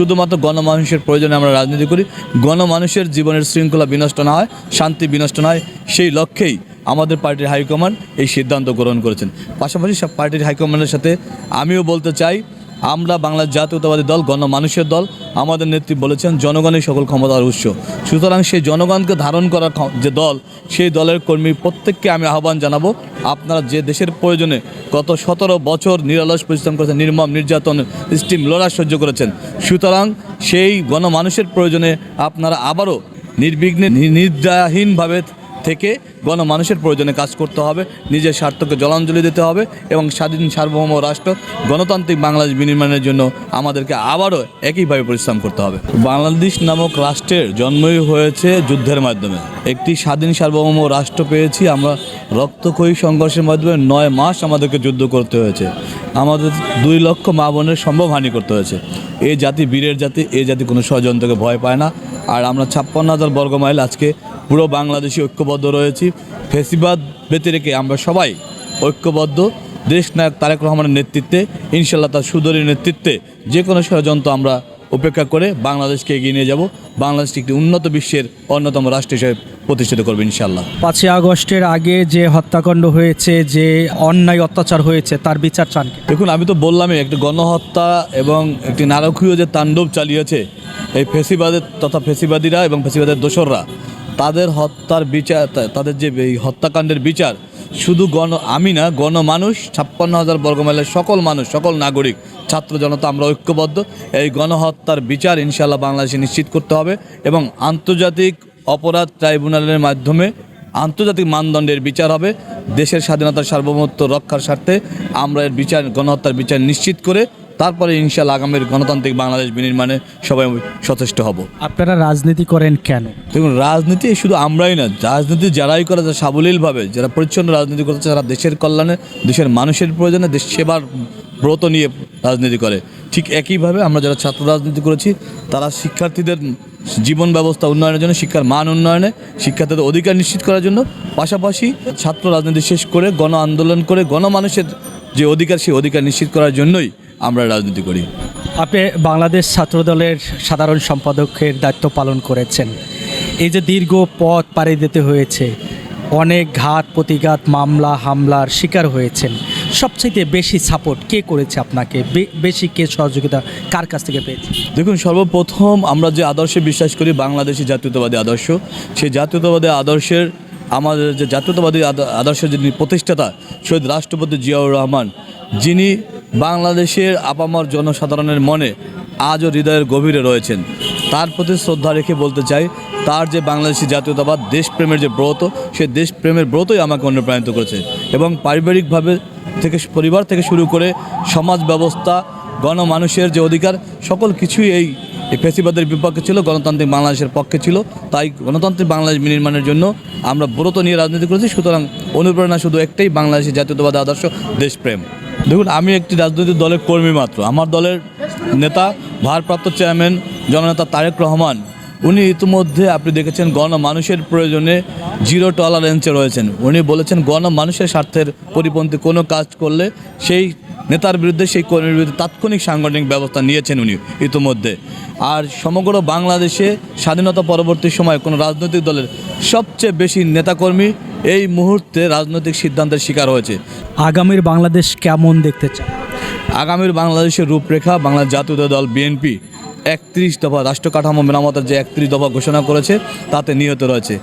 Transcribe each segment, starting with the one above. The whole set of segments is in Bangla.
শুধুমাত্র গণমানুষের প্রয়োজনে আমরা রাজনীতি করি, গণমানুষের জীবনের শৃঙ্খলা বিনষ্ট না হয়, শান্তি বিনষ্ট না হয়, সেই লক্ষ্যেই আমাদের পার্টির হাইকমান্ড এই সিদ্ধান্ত গ্রহণ করেছেন। পাশাপাশি সব পার্টির হাইকমান্ডের সাথে আমিও বলতে চাই আমরা বাংলার জাতীয়তাবাদী দল গণমানুষের দল, আমাদের নেত্রী বলেছেন জনগণই সকল ক্ষমতার উৎস। সুতরাং সেই জনগণকে ধারণ করার ক্ষ- যে দল, সেই দলের কর্মী প্রত্যেককে আমি আহ্বান জানাব, আপনারা যে দেশের প্রয়োজনে গত সতেরো বছর নিরলস পরিশ্রম করেছেন, নির্মম নির্যাতন, স্টিম লড়া সহ্য করেছেন, সুতরাং সেই গণমানুষের প্রয়োজনে আপনারা আবারও নির্বিঘ্নে নির্দাহীনভাবে থেকে গণমানুষের প্রয়োজনে কাজ করতে হবে, নিজের স্বার্থকে জলাঞ্জলি দিতে হবে এবং স্বাধীন সার্বভৌম রাষ্ট্র, গণতান্ত্রিক বাংলাদেশ বিনির্মাণের জন্য আমাদেরকে আবারও একইভাবে পরিশ্রম করতে হবে। বাংলাদেশ নামক রাষ্ট্রের জন্মই হয়েছে যুদ্ধের মাধ্যমে। একটি স্বাধীন সার্বভৌম রাষ্ট্র পেয়েছি আমরা, রক্তক্ষয়ী সংঘর্ষের মাধ্যমে নয় মাস আমাদেরকে যুদ্ধ করতে হয়েছে। আমাদের দুই লক্ষ মা বোনের সম্ভব হানি করতে হয়েছে। এই জাতি বীরের জাতি এই জাতি কোনো ষড়যন্ত্রকে ভয় পায় না। আর আমরা ছাপ্পান্ন হাজার বর্গমাইল আজকে পুরো বাংলাদেশি ঐক্যবদ্ধ রয়েছি। ফেসিবাদ বেঁচে রেখে আমরা সবাই ঐক্যবদ্ধ। দেশ নায়ক তারেক রহমানের নেতৃত্বে ইনশাল্লাহ তার সুদলীয় নেতৃত্বে যে কোনো ষড়যন্ত্র আমরা উপেক্ষা করে বাংলাদেশকে এগিয়ে নিয়ে যাব। বাংলাদেশকে একটি উন্নত বিশ্বের অন্যতম রাষ্ট্র হিসেবে প্রতিষ্ঠিত করবে ইনশাল্লাহ পাঁচই আগস্টের আগে যে হত্যাকাণ্ড হয়েছে যে অন্যায় অত্যাচার হয়েছে তার বিচার চান দেখুন আমি তো বললামই একটি গণহত্যা এবং একটি নারকীয় যে তাণ্ডব চালিয়েছে এই ফেসিবাদের তথা ফেসিবাদীরা এবং ফেসিবাদের দোসররা তাদের হত্যার বিচার তাদের যে এই হত্যাকাণ্ডের বিচার, শুধু গণ, আমি না, গণমানুষ, ছাপ্পান্ন হাজার বর্গমাইলের সকল মানুষ, সকল নাগরিক, ছাত্র জনতা, আমরা ঐক্যবদ্ধ। এই গণহত্যার বিচার ইনশাল্লাহ বাংলাদেশে নিশ্চিত করতে হবে এবং আন্তর্জাতিক অপরাধ ট্রাইব্যুনালের মাধ্যমে আন্তর্জাতিক মানদণ্ডের বিচার হবে। দেশের স্বাধীনতার সার্বভৌমত্ব রক্ষার স্বার্থে আমরা এর বিচার, গণহত্যার বিচার নিশ্চিত করে তারপরে ইনশাল্লাহ আগামীর গণতান্ত্রিক বাংলাদেশ বিনির্মাণে সবাই সচেষ্ট হব। আপনারা রাজনীতি করেন কেন? দেখুন রাজনীতি শুধু আমরাই না রাজনীতি যারাই করে যারা সাবলীলভাবে যারা পরিচ্ছন্ন রাজনীতি করছে যারা দেশের কল্যাণে দেশের মানুষের প্রয়োজনে দেশ সেবার ব্রত নিয়ে রাজনীতি করে। ঠিক একইভাবে আমরা যারা ছাত্র রাজনীতি করেছি তারা শিক্ষার্থীদের জীবন ব্যবস্থা উন্নয়নের জন্য শিক্ষার মান উন্নয়নে শিক্ষার্থীদের অধিকার নিশ্চিত করার জন্য পাশাপাশি ছাত্র রাজনীতি শেষ করে গণ আন্দোলন করে গণমানুষের যে অধিকার সেই অধিকার নিশ্চিত করার জন্যই আমরা রাজনীতি করি। আপনি বাংলাদেশ ছাত্রদলের সাধারণ সম্পাদকের দায়িত্ব পালন করেছেন। এই যে দীর্ঘ পথ পাড়ি দিতে হয়েছে অনেক ঘাত প্রতিঘাত মামলা হামলার শিকার হয়েছেন। সবচাইতে বেশি সাপোর্ট কে করেছে আপনাকে? বেশি কে সহযোগিতা কার কাছ থেকে পেয়েছে? দেখুন সর্বপ্রথম আমরা যে আদর্শে বিশ্বাস করি বাংলাদেশি জাতীয়তাবাদী আদর্শ। সেই জাতীয়তাবাদী আদর্শের আমাদের যে জাতীয়তাবাদী আদ- আদর্শের যিনি প্রতিষ্ঠাতা শহীদ রাষ্ট্রপতি জিয়াউর রহমান যিনি বাংলাদেশের আপামর জনসাধারণের মনে আজও হৃদয়ের গভীরে রয়েছেন। তার প্রতি শ্রদ্ধা রেখে বলতে চাই, তার যে বাংলাদেশি জাতীয়তাবাদ, দেশপ্রেমের যে ব্রত, সে দেশপ্রেমের ব্রতই আমাকে অনুপ্রাণিত করেছে এবং পারিবারিকভাবে থেকে পরিবার থেকে শুরু করে সমাজ ব্যবস্থা, গণমানুষের যে অধিকার, সকল কিছুই এই এই ফেসিবাদের বিপক্ষে ছিল, গণতান্ত্রিক বাংলাদেশের পক্ষে ছিল। তাই গণতান্ত্রিক বাংলাদেশ নির্মাণের জন্য আমরা ব্রত নিয়ে রাজনীতি করেছি, সুতরাং অনুপ্রেরণা শুধু একটাই, বাংলাদেশের জাতীয়তাবাদী আদর্শ, দেশপ্রেম। দেখুন, আমি একটি রাজনৈতিক দলের কর্মী মাত্র। আমার দলের নেতা, ভারপ্রাপ্ত চেয়ারম্যান, জননেতা তারেক রহমান, উনি ইতিমধ্যে আপনি দেখেছেন গণমানুষের প্রয়োজনে জিরো টলারেন্সে রয়েছেন। উনি বলেছেন গণমানুষের স্বার্থের পরিপন্থী কোনো কাজ করলে সেই নেতার বিরুদ্ধে সেই কর্মীর বিরুদ্ধে তাৎক্ষণিক সাংগঠনিক ব্যবস্থা নিয়েছেন উনি ইতিমধ্যে। আর সমগ্র বাংলাদেশে স্বাধীনতা পরবর্তী সময় কোনো রাজনৈতিক দলের সবচেয়ে বেশি নেতাকর্মী এই মুহূর্তে রাজনৈতিক সিদ্ধান্তের শিকার হয়েছে। আগামীর বাংলাদেশ কেমন দেখতে চায়? আগামীর বাংলাদেশের রূপরেখা বাংলার জাতীয় দল বিএনপি একত্রিশ দফা রাষ্ট্র কাঠামো মেরামতের যে একত্রিশ দফা ঘোষণা করেছে তাতে নিহত রয়েছে।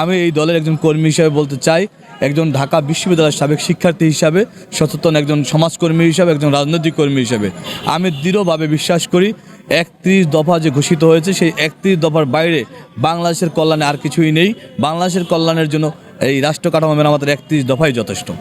আমি এই দলের একজন কর্মী হিসেবে বলতে চাই একজন ঢাকা বিশ্ববিদ্যালয়ের সাবেক শিক্ষার্থী হিসাবে, সচেতন একজন সমাজকর্মী হিসাবে, একজন রাজনৈতিক কর্মী হিসাবে। আমি দৃঢ়ভাবে বিশ্বাস করি, একত্রিশ দফা যে ঘোষিত হয়েছে, সেই একত্রিশ দফার বাইরে বাংলাদেশের কল্যাণে আর কিছুই নেই। বাংলাদেশের কল্যাণের জন্য এই রাষ্ট্র কাঠামো মেরামতের একত্রিশ দফাই যথেষ্ট।